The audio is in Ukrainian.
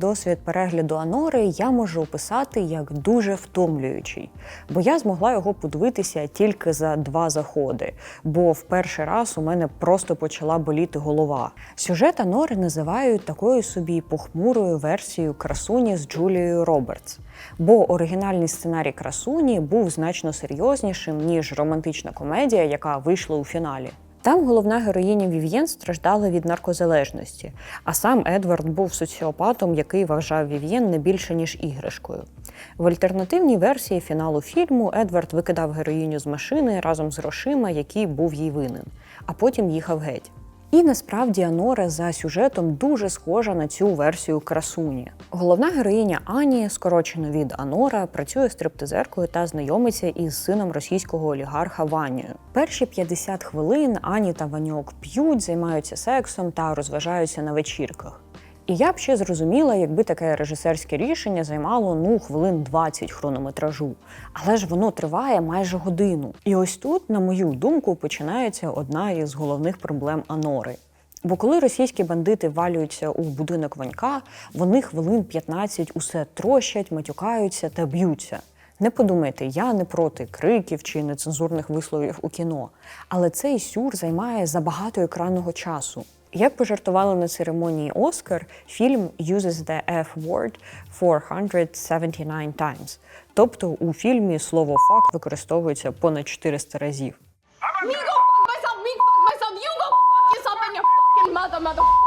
Досвід перегляду Анори я можу описати як дуже втомлюючий, бо я змогла його подивитися тільки за два заходи, бо в перший раз у мене просто почала боліти голова. Сюжет Анори називають такою собі похмурою версією красуні з Джулією Робертс. Бо оригінальний сценарій красуні був значно серйознішим ніж романтична комедія, яка вийшла у фіналі. Там головна героїня Вів'єн страждала від наркозалежності, а сам Едвард був соціопатом, який вважав Вів'єн не більше ніж іграшкою. В альтернативній версії фіналу фільму Едвард викидав героїню з машини разом з грошима, який був їй винен, а потім їхав геть. І насправді Анора за сюжетом дуже схожа на цю версію красуні. Головна героїня Ані, скорочено від Анора, працює стриптизеркою та знайомиться із сином російського олігарха Ванією. Перші 50 хвилин Ані та Ваньок п'ють, займаються сексом та розважаються на вечірках. І я б ще зрозуміла, якби таке режисерське рішення займало ну хвилин 20 хронометражу. Але ж воно триває майже годину. І ось тут, на мою думку, починається одна із головних проблем Анори. Бо коли російські бандити валюються у будинок Ванька, вони хвилин 15 усе трощать, матюкаються та б'ються. Не подумайте, я не проти криків чи нецензурних висловів у кіно, але цей сюр займає забагато екранного часу. Як пожартували на церемонії Оскар, фільм uses the F-word 479 times. Тобто у фільмі слово фак використовується понад 400 разів. Fuck yourself and your fucking mother, motherfucker!